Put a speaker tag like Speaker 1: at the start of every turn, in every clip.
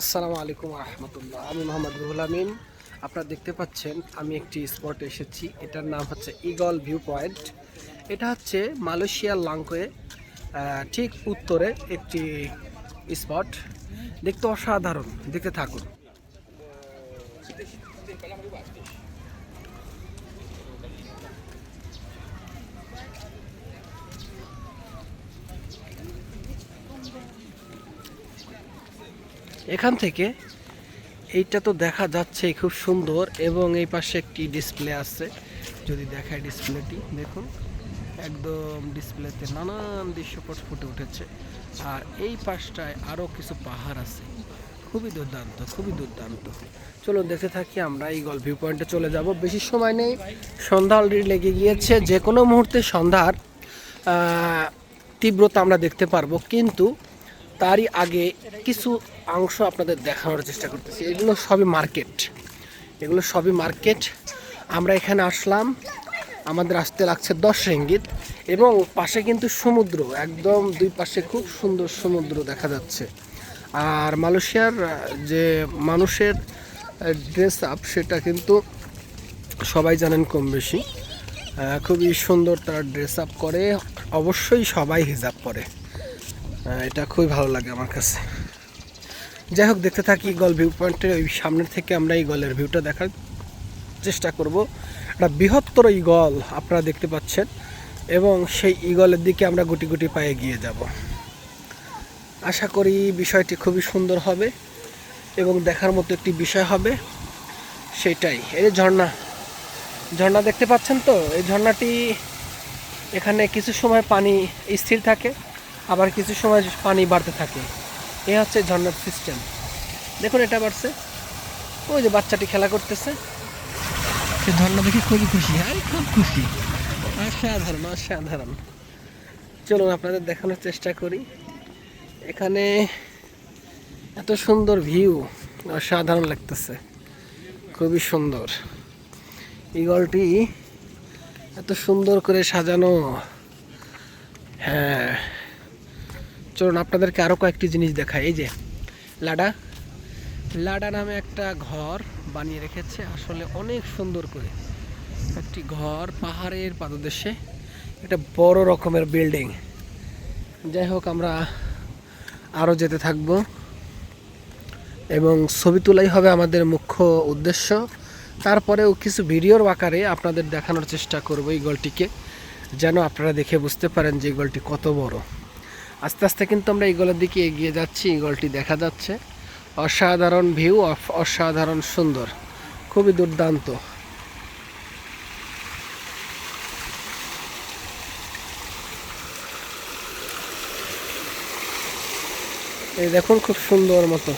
Speaker 1: আসসালামু আলাইকুম রহমতুল্লাহ। আমি মোহাম্মদ রুহুল আমিন। আপনারা দেখতে পাচ্ছেন, আমি একটি স্পটে এসেছি। এটার নাম হচ্ছে ইগল ভিউ পয়েন্ট এটা হচ্ছে মালয়েশিয়ার লাংকোয়ে ঠিক উত্তরে একটি স্পট দেখতে অসাধারণ। দেখতে থাকুন। এখান থেকে এইটা তো দেখা যাচ্ছে খুব সুন্দর এবং এই পাশে একটি ডিসপ্লে আছে। যদি দেখায় ডিসপ্লেটি, দেখুন, একদম ডিসপ্লেতে নানান দৃশ্যপট ফুটে উঠেছে। আর এই পাশটায় আরও কিছু পাহাড় আছে। খুবই দুর্দান্ত খুবই দুর্দান্ত। চলো দেখতে থাকি আমরা এই গল্প ভিউ পয়েন্টে চলে যাব। বেশি সময় নেই, সন্ধ্যা অলরেডি লেগে গিয়েছে। যে কোনো মুহূর্তে সন্ধ্যার তীব্রতা আমরা দেখতে পারব। কিন্তু তারই আগে কিছু অংশ আপনাদের দেখানোর চেষ্টা করতেছি। এগুলো সবই মার্কেট। এগুলো সবই মার্কেট। আমরা এখানে আসলাম। আমাদের আসতে লাগছে দশ রেঙ্গিত এবং পাশে কিন্তু সমুদ্র। একদম দুই পাশে খুব সুন্দর সমুদ্র দেখা যাচ্ছে। আর মালয়েশিয়ার যে মানুষের ড্রেস আপ সেটা কিন্তু সবাই জানেন কম বেশি। খুবই সুন্দর তারা ড্রেস আপ করে। অবশ্যই সবাই হিজাব পরে। এটা খুবই ভালো লাগে আমার কাছে। যাই হোক, দেখতে থাকি ইগল ভিউ পয়েন্টের ওই সামনের থেকে আমরা ইগলের ভিউটা দেখার চেষ্টা করব। একটা বৃহত্তর ইগল আপনারা দেখতে পাচ্ছেন এবং সেই ইগলের দিকে আমরা গুটি গুটি পায়ে গিয়ে যাব। আশা করি বিষয়টি খুবই সুন্দর হবে এবং দেখার মতো একটি বিষয় হবে সেটাই। এই ঝর্ণা ঝর্ণা দেখতে পাচ্ছেন তো? এই ঝর্ণাটি এখানে কিছু সময় পানি স্থির থাকে। আবার কিছু সময় পানি বাড়তে থাকে। এ হচ্ছে ঝর্ণার সিস্টেম। দেখুন এটা বাড়ছে। ওই যে বাচ্চাটি খেলা করতেছে। সে ঝর্ণা দেখে খুবই খুশি। আরে খুব খুশি। অসাধারণ অসাধারণ। চলুন আপনাদের দেখানোর চেষ্টা করি। এখানে এত সুন্দর ভিউ। অসাধারণ লাগতেছে। খুবই সুন্দর। ইগলটি এত সুন্দর করে সাজানো। হ্যাঁ। চলুন আপনাদেরকে আরও কয়েকটি জিনিস দেখাই। এই যে, লাডা। লাডা নামে একটা ঘর বানিয়ে রেখেছে। আসলে অনেক সুন্দর করে। একটি ঘর পাহাড়ের পাদদেশে। একটা বড় রকমের বিল্ডিং। যাই হোক, আমরা আরও যেতে থাকব। এবং ছবি তোলাই হবে আমাদের মুখ্য উদ্দেশ্য। তারপরেও কিছু ভিডিওর আকারে আপনাদের দেখানোর চেষ্টা করব এই গলটিকে। যেন আপনারা দেখে বুঝতে পারেন যে এই গলটি কত বড়। আস্তে আস্তে কিন্তু আমরা ইগলের দিকে এগিয়ে যাচ্ছি ইগলটি দেখা যাচ্ছে। অসাধারণ ভিউ অসাধারণ সুন্দর, খুবই দুর্দান্ত। এই দেখুন খুব সুন্দর মতো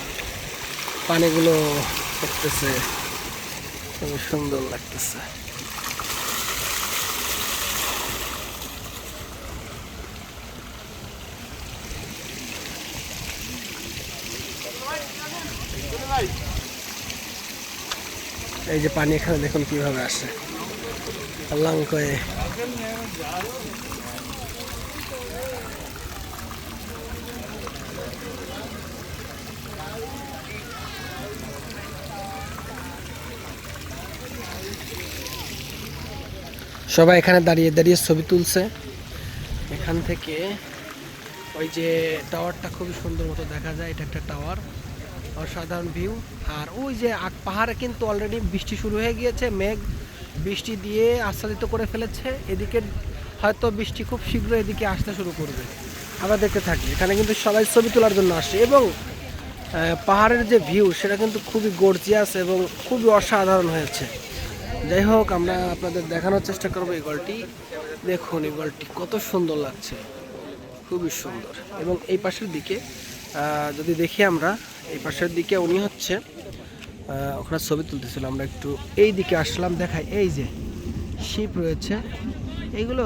Speaker 1: পানিগুলো করতেছে খুবই সুন্দর লাগতেছে। এই যে পানি এখানে দেখুন কীভাবে আসে লাঙ্কয়ে সবাই এখানে দাঁড়িয়ে দাঁড়িয়ে ছবি তুলছে। এখান থেকে ওই যে টাওয়ারটা খুবই সুন্দর মতো দেখা যায়, এটা একটা টাওয়ার অসাধারণ ভিউ। আর ওই যে পাহাড়ে কিন্তু অলরেডি বৃষ্টি শুরু হয়ে গিয়েছে, মেঘ বৃষ্টি দিয়ে আচ্ছাদিত করে ফেলেছে। এদিকে হয়তো বৃষ্টি খুব শীঘ্র এদিকে আসতে শুরু করবে। আমরা দেখতে থাকি, এখানে কিন্তু সবাই ছবি তোলার জন্য আসে এবং পাহাড়ের যে ভিউ সেটা কিন্তু খুবই গর্জিয়াস এবং খুবই অসাধারণ হয়েছে। যাই হোক, আমরা আপনাদের দেখানোর চেষ্টা করব এই গলটি। দেখুন এই গলটি কত সুন্দর লাগছে। খুবই সুন্দর এবং এই পাশের দিকে যদি দেখি আমরা এই পাশের দিকে উনি হচ্ছে ওখানে ছবি তুলতেছিল, আমরা একটু এই দিকে আসলাম, দেখাই, এই যে শিপ রয়েছে। এইগুলো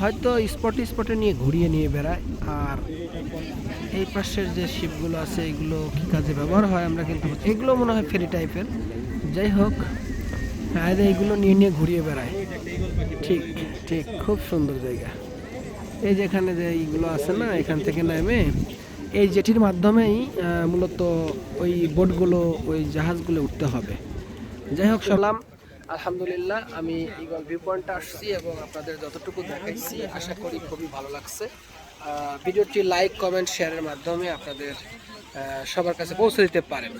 Speaker 1: হয়তো স্পটে স্পটে নিয়ে ঘুরিয়ে নিয়ে বেড়ায়, আর এই পাশের যে শিপগুলো আছে, এগুলো কি কাজে ব্যবহার হয় আমরা কিন্তু এগুলো মনে হয় ফেরি টাইপের। যাই হোক হ্যাঁ এইগুলো নিয়ে নিয়ে ঘুরিয়ে বেড়ায়। ঠিক ঠিক, খুব সুন্দর জায়গা। এই যে এখানে যে এইগুলো আছে না, এখান থেকে নেমে এই জেটির মাধ্যমেই মূলত ওই বোটগুলো, ওই জাহাজগুলো উঠতে হবে। যাই হোক সালাম আলহামদুলিল্লাহ, আমি ইগল ভিউ পয়েন্টে আসছি এবং আপনাদের যতটুকু দেখাইছি, আশা করি খুবই ভালো লাগছে। ভিডিওটি লাইক কমেন্ট শেয়ারের মাধ্যমে আপনাদের সবার কাছে পৌঁছে দিতে পারেন।